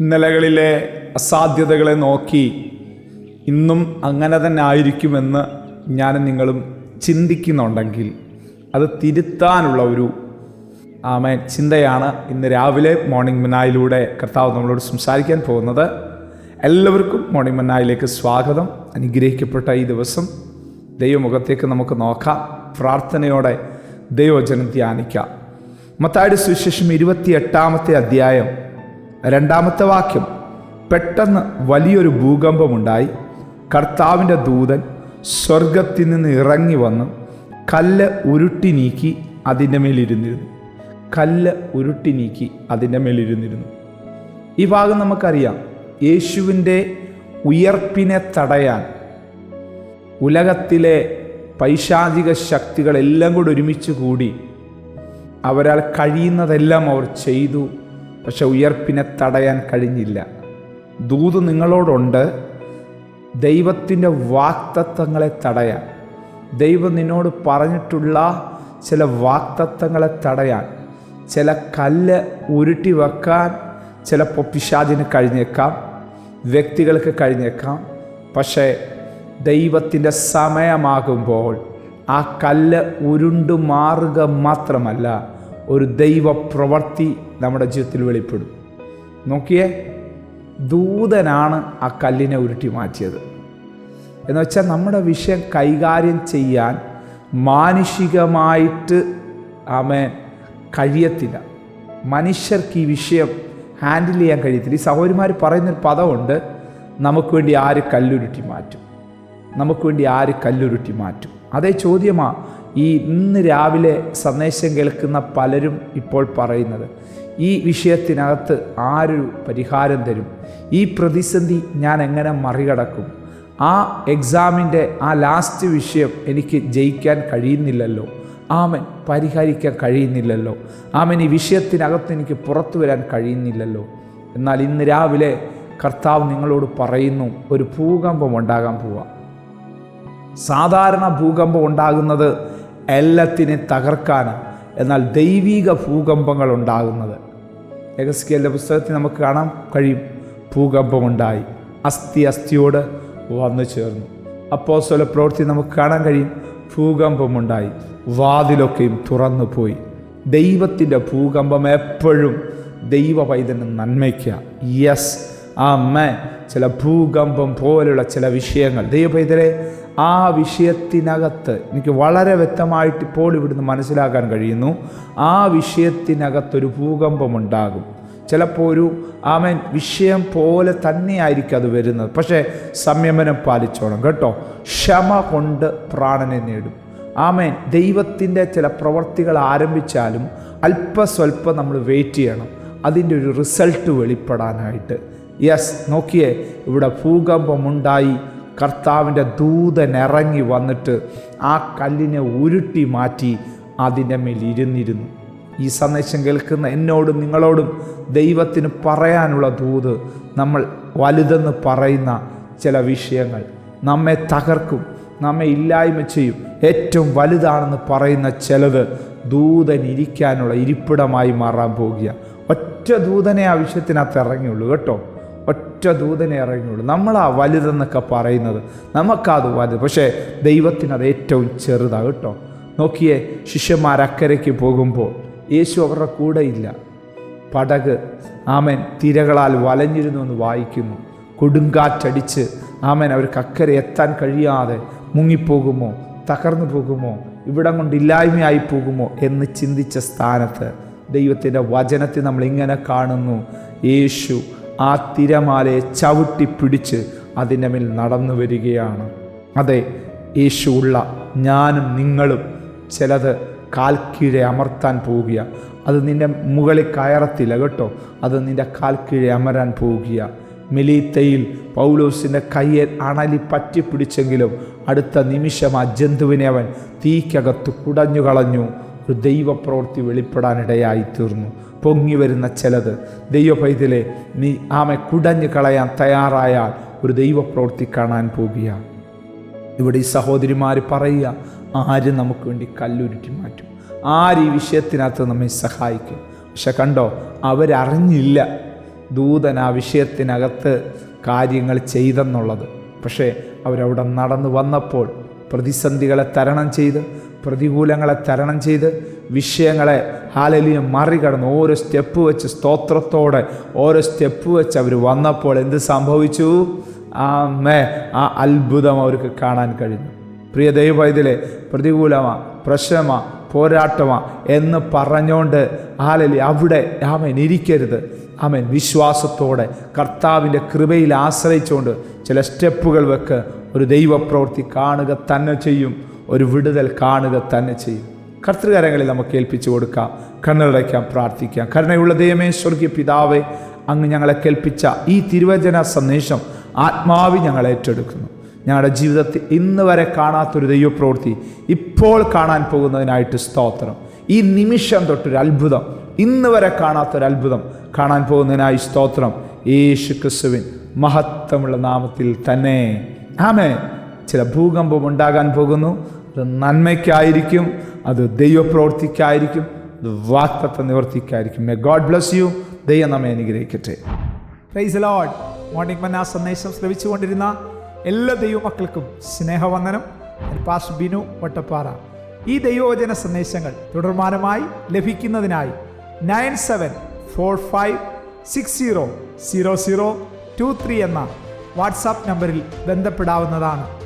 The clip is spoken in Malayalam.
ഇന്നലകളിലെ അസാധ്യതകളെ നോക്കി ഇന്നും അങ്ങനെ തന്നെ ആയിരിക്കുമെന്ന് ഞാൻ നിങ്ങളും ചിന്തിക്കുന്നുണ്ടെങ്കിൽ അത് തിരുത്താനുള്ള ഒരു ആമേൻ ചിന്തയാണ് ഇന്ന് രാവിലെ മോർണിംഗ് മിനായിലൂടെ കർത്താവ് നമ്മളോട് സംസാരിക്കാൻ പോകുന്നത്. എല്ലാവർക്കും മോർണിംഗ് മിനായിലേക്ക് സ്വാഗതം. അനുഗ്രഹിക്കപ്പെട്ട ഈ ദിവസം ദൈവമുഖത്തേക്ക് നമുക്ക് നോക്കാം. പ്രാർത്ഥനയോടെ ദൈവജനം ധ്യാനിക്കാം. മത്തായുടെ സുവിശേഷം ഇരുപത്തി എട്ടാമത്തെ അധ്യായം രണ്ടാമത്തെ വാക്യം പെട്ടെന്ന് വലിയൊരു ഭൂകമ്പമുണ്ടായി. കർത്താവിന്റെ ദൂതൻ സ്വർഗത്തിൽ നിന്ന് ഇറങ്ങി വന്ന് കല്ല് ഉരുട്ടി നീക്കി അതിന്റെ മേലിരുന്നിരുന്നു കല്ല് ഉരുട്ടി നീക്കി അതിന്റെ മേലിരുന്നിരുന്നു ഈ ഭാഗം നമുക്കറിയാം യേശുവിന്റെ ഉയർപ്പിനെ തടയാൻ ഉലകത്തിലെ പൈശാചിക ശക്തികളെല്ലാം കൂടി ഒരുമിച്ച് കൂടി അവരാൽ കഴിയുന്നതെല്ലാം അവർ ചെയ്തു. പക്ഷെ ഉയർപ്പിനെ തടയാൻ കഴിഞ്ഞില്ല. ദൂത് നിങ്ങളോടുണ്ട്. ദൈവത്തിന്റെ വാക്തത്വങ്ങളെ തടയാൻ. ദൈവം നിന്നോട് പറഞ്ഞിട്ടുള്ള ചില വാക്തത്വങ്ങളെ തടയാൻ. ചില കല്ല് ഉരുട്ടി വെക്കാൻ ചിലപ്പോൾ പിശാചിന് കഴിഞ്ഞേക്കാം. വ്യക്തികൾക്ക് കഴിഞ്ഞേക്കാം. പക്ഷേ ദൈവത്തിന്റെ സമയമാകുമ്പോൾ ആ കല്ല് ഉരുണ്ടു മാറുക മാത്രമല്ല ഒരു ദൈവ പ്രവൃത്തി നമ്മുടെ ജീവിതത്തിൽ വെളിപ്പെടും. നോക്കിയേ ദൂതനാണ് ആ കല്ലിനെ ഉരുട്ടി മാറ്റിയത്. എന്ന് വെച്ചാൽ നമ്മുടെ വിഷയം കൈകാര്യം ചെയ്യാൻ മാനുഷികമായിട്ട് ആമേൻ കഴിയത്തില്ല. മനുഷ്യർക്ക് ഈ വിഷയം ഹാൻഡിൽ ചെയ്യാൻ കഴിയത്തില്ല. ഈ സഹോദരിമാർ പറയുന്നൊരു പദമുണ്ട് നമുക്ക് വേണ്ടി ആര് കല്ലുരുട്ടി മാറ്റും? നമുക്ക് വേണ്ടി ആര് കല്ലുരുട്ടി മാറ്റും? അതേ ചോദ്യമാ ഈ ഇന്ന് രാവിലെ സന്ദേശം കേൾക്കുന്ന പലരും ഇപ്പോൾ പറയുന്നത് ഈ വിഷയത്തിനകത്ത് ആരൊരു പരിഹാരം തരും? ഈ പ്രതിസന്ധി ഞാൻ എങ്ങനെ മറികടക്കും? ആ എക്സാമിന്റെ ആ ലാസ്റ്റ് വിഷയം എനിക്ക് ജയിക്കാൻ കഴിയുന്നില്ലല്ലോ. ആമൻ. പരിഹരിക്കാൻ കഴിയുന്നില്ലല്ലോ. ആമൻ. ഈ വിഷയത്തിനകത്ത് എനിക്ക് പുറത്തു വരാൻ കഴിയുന്നില്ലല്ലോ. എന്നാൽ ഇന്ന് രാവിലെ കർത്താവ് നിങ്ങളോട് പറയുന്നു ഒരു ഭൂകമ്പം ഉണ്ടാകാൻ പോവാം. സാധാരണ ഭൂകമ്പം ഉണ്ടാകുന്നത് എല്ലാത്തിനെയും തകർക്കാൻ എന്നാൽ ദൈവിക ഭൂകമ്പങ്ങൾ ഉണ്ടാകുന്നത്. എഗസ്കേലിന്റെ പുസ്തകത്തിൽ നമുക്ക് കാണാൻ കഴിയും. ഭൂകമ്പമുണ്ടായി അസ്ഥി അസ്ഥിയോട് വന്നു ചേർന്നു. അപ്പോൾ സ്വല പ്രവൃത്തി നമുക്ക് കാണാൻ കഴിയും. ഭൂകമ്പമുണ്ടായി വാതിലൊക്കെയും തുറന്നു പോയി. ദൈവത്തിന്റെ ഭൂകമ്പം എപ്പോഴും ദൈവ പൈതന് നന്മയ്ക്കുക യെസ് ആ മേ ചില ഭൂകമ്പം പോലുള്ള ചില വിഷയങ്ങൾ. ദൈവ പൈതലെ ആ വിഷയത്തിനകത്ത് എനിക്ക് വളരെ വ്യക്തമായിട്ട് ഇപ്പോൾ ഇവിടുന്ന് മനസ്സിലാക്കാൻ കഴിയുന്നു. ആ വിഷയത്തിനകത്തൊരു ഭൂകമ്പമുണ്ടാകും. ചിലപ്പോൾ ഒരു ആമൻ വിഷയം പോലെ തന്നെയായിരിക്കും അത് വരുന്നത്. പക്ഷേ സംയമനം പാലിച്ചോണം കേട്ടോ. ക്ഷമ കൊണ്ട് പ്രാണനെ നേടും. ആമേൻ. ദൈവത്തിന്റെ ചില പ്രവർത്തികൾ ആരംഭിച്ചാലും അല്പസ്വല്പം നമ്മൾ വെയിറ്റ് ചെയ്യണം. അതിന്റെ ഒരു റിസൾട്ട് വെളിപ്പെടാനായിട്ട്. യെസ് നോക്കിയേ ഇവിടെ ഭൂകമ്പമുണ്ടായി. കർത്താവിന്റെ ദൂതൻ ഇറങ്ങി വന്നിട്ട് ആ കല്ലിനെ ഉരുട്ടി മാറ്റി അതിന്റെ മേൽ ഇരുന്നിരുന്നു. ഈ സന്ദേശം കേൾക്കുന്ന എന്നോടും നിങ്ങളോടും ദൈവത്തിന് പറയാനുള്ള ദൂത് നമ്മൾ വലുതെന്ന് പറയുന്ന ചില വിഷയങ്ങൾ നമ്മെ തകർക്കും നമ്മെ ഇല്ലായ്മ ചെയ്യും. ഏറ്റവും വലുതാണെന്ന് പറയുന്ന ചിലത് ദൂതൻ ഇരിക്കാനുള്ള ഇരിപ്പിടമായി മാറാൻ പോകുക ഒറ്റ ദൂതനെ ആ വിഷയത്തിനകത്ത് ഇറങ്ങിയുള്ളൂ കേട്ടോ. ഒറ്റ ദൂതനെ ഇറങ്ങിയുള്ളൂ നമ്മളാ വലുതെന്നൊക്കെ പറയുന്നത്. നമുക്കത് വലുത്. പക്ഷേ ദൈവത്തിനത് ഏറ്റവും ചെറുതാണ് കേട്ടോ. നോക്കിയേ ശിഷ്യന്മാർ അക്കരയ്ക്ക് പോകുമ്പോൾ യേശു അവരുടെ കൂടെ ഇല്ല. പടക് ആമൻ തിരകളാൽ വലഞ്ഞിരുന്നു എന്ന് വായിക്കുന്നു. കൊടുങ്കാറ്റടിച്ച് ആമൻ അവർക്ക് അക്കരെ എത്താൻ കഴിയാതെ മുങ്ങിപ്പോകുമോ തകർന്നു പോകുമോ ഇവിടം കൊണ്ട് ഇല്ലായ്മയായി പോകുമോ എന്ന് ചിന്തിച്ച സ്ഥാനത്ത് ദൈവത്തിന്റെ വചനത്തെ നമ്മൾ ഇങ്ങനെ കാണുന്നു. യേശു ആ തിരമാലയെ ചവിട്ടി പിടിച്ച് അതിന്റെ മേൽ നടന്നു വരികയാണ്. അതെ യേശു ഉള്ള ഞാനും നിങ്ങളും ചിലത് കാൽക്കീഴെ കീഴെ അമർത്താൻ പോവുക അത് നിന്റെ മുകളിൽ കയറത്തില്ല കേട്ടോ. അത് നിന്റെ കാൽക്കീഴെ കീഴെ അമരാൻ പോവുക മെലീത്തയിൽ പൗലോസിന്റെ കയ്യെ അണലി പറ്റിപ്പിടിച്ചെങ്കിലും അടുത്ത നിമിഷം ആ ജന്തുവിനെ അവൻ തീക്കകത്ത് കുടഞ്ഞു കളഞ്ഞു ഒരു ദൈവപ്രവൃത്തി വെളിപ്പെടാനിടയായി തീർന്നു. പൊങ്ങി വരുന്ന ചിലത്. ദൈവ പൈതലെ നീ ആമെ കുടഞ്ഞു കളയാൻ തയ്യാറായാൽ ഒരു ദൈവപ്രവൃത്തി കാണാൻ പോകുക. ഇവിടെ ഈ സഹോദരിമാർ പറയുക ആര് നമുക്ക് വേണ്ടി കല്ലുരുട്ടി മാറ്റും? ആര് ഈ വിഷയത്തിനകത്ത് നമ്മെ സഹായിക്കും? പക്ഷെ കണ്ടോ അവരറിഞ്ഞില്ല ദൂതൻ ആ വിഷയത്തിനകത്ത് കാര്യങ്ങൾ ചെയ്തെന്നുള്ളത്. പക്ഷേ അവരവിടെ നടന്നു വന്നപ്പോൾ പ്രതിസന്ധികളെ തരണം ചെയ്ത് പ്രതികൂലങ്ങളെ തരണം ചെയ്ത് വിഷയങ്ങളെ ഹാലലിയെ മറികടന്ന് ഓരോ സ്റ്റെപ്പ് വെച്ച് സ്തോത്രത്തോടെ ഓരോ സ്റ്റെപ്പ് വെച്ച് അവർ വന്നപ്പോൾ എന്ത് സംഭവിച്ചു? ആ മേ ആ അത്ഭുതം അവർക്ക് കാണാൻ കഴിഞ്ഞു. പ്രിയ ദൈവത്തിലെ പ്രതികൂലമാ പ്രശ്നമാ പോരാട്ടമാ എന്ന് പറഞ്ഞുകൊണ്ട് ആലലി അവിടെ ആമൻ ഇരിക്കരുത്. ആമൻ. വിശ്വാസത്തോടെ കർത്താവിന്റെ കൃപയിൽ ആശ്രയിച്ചുകൊണ്ട് ചില സ്റ്റെപ്പുകൾ വെക്ക്. ഒരു ദൈവപ്രവൃത്തി കാണുക തന്നെ ചെയ്യും. ഒരു വിടുതൽ കാണുക തന്നെ ചെയ്യും. കർത്തൃകരങ്ങളിൽ നമുക്ക് ഏൽപ്പിച്ചു കൊടുക്കാം കണ്ണടയ്ക്കാം പ്രാർത്ഥിക്കാം. കരുണയുള്ള ദൈവമേ സ്വർഗീയ പിതാവേ അങ്ങ് ഞങ്ങളെ കേൾപ്പിച്ച ഈ തിരുവചന സന്ദേശം ആത്മാവി ഞങ്ങൾ ഏറ്റെടുക്കുന്നു. ഞങ്ങളുടെ ജീവിതത്തിൽ ഇന്ന് വരെ കാണാത്തൊരു ദൈവപ്രവൃത്തി ഇപ്പോൾ കാണാൻ പോകുന്നതിനായിട്ട് സ്തോത്രം. ഈ നിമിഷം തൊട്ടൊരു അത്ഭുതം ഇന്ന് വരെ കാണാത്തൊരു അത്ഭുതം കാണാൻ പോകുന്നതിനായി സ്തോത്രം. യേശു ക്രിസ്തുവിൻ മഹത്വമുള്ള നാമത്തിൽ തന്നെ. ആമേ ചില ഭൂകമ്പം ഉണ്ടാകാൻ പോകുന്നു. അത് നന്മയ്ക്കായിരിക്കും അത് ദൈവപ്രവൃത്തിക്കായിരിക്കും അത് വാക്തത്വ നിവർത്തിക്കായിരിക്കും. മേ ഗോഡ് ബ്ലസ് യു ദൈവം നമ്മെ അനുഗ്രഹിക്കട്ടെ. പ്രൈസ് ലോഡ് മോർണിംഗ് മന്ന സന്ദേശം ശ്രമിച്ചുകൊണ്ടിരുന്ന എല്ലാ ദൈവമക്കൾക്കും സ്നേഹവന്ദനം. പാസ് ബിനു വട്ടപ്പാറ. ഈ ദൈവവചന സന്ദേശങ്ങൾ തുടർമാനമായി ലഭിക്കുന്നതിനായി nine seven four five six zero zero zero two three എന്ന വാട്സാപ്പ് നമ്പറിൽ ബന്ധപ്പെടാവുന്നതാണ്.